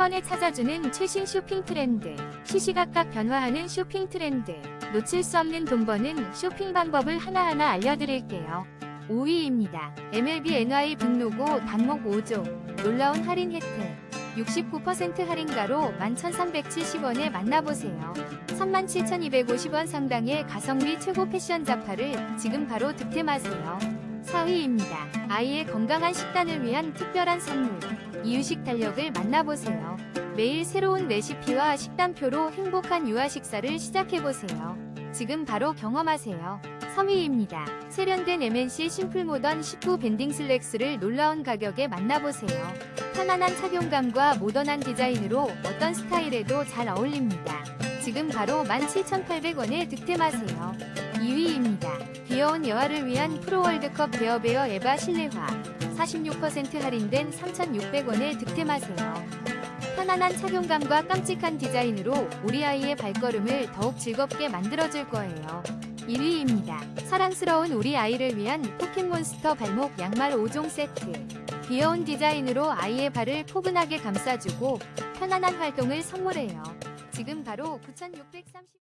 번에 찾아주는 최신 쇼핑 트렌드. 시시각각 변화하는 쇼핑 트렌드. 놓칠 수 없는 돈 버는 쇼핑 방법을 하나하나 알려드릴게요. 5위입니다. MLB NY 빅로고 단목 5종. 놀라운 할인 혜택. 69% 할인가로 11,370원에 만나보세요. 37,250원 상당의 가성비 최고 패션 잡화를 지금 바로 득템하세요. 4위입니다. 아이의 건강한 식단을 위한 특별한 선물. 이유식 달력을 만나보세요. 매일 새로운 레시피와 식단표로 행복한 유아 식사를 시작해보세요. 지금 바로 경험하세요. 3위입니다. 세련된 MNC 심플 모던 19 밴딩 슬랙스를 놀라운 가격에 만나보세요. 편안한 착용감과 모던한 디자인으로 어떤 스타일에도 잘 어울립니다. 지금 바로 17,800원에 득템하세요. 2위입니다. 귀여운 여아를 위한 프로월드컵 베어베어 에바 실내화 46% 할인된 3,600원에 득템하세요. 편안한 착용감과 깜찍한 디자인으로 우리 아이의 발걸음을 더욱 즐겁게 만들어줄 거예요. 1위입니다. 사랑스러운 우리 아이를 위한 포켓몬스터 발목 양말 5종 세트. 귀여운 디자인으로 아이의 발을 포근하게 감싸주고 편안한 활동을 선물해요. 지금 바로 9,630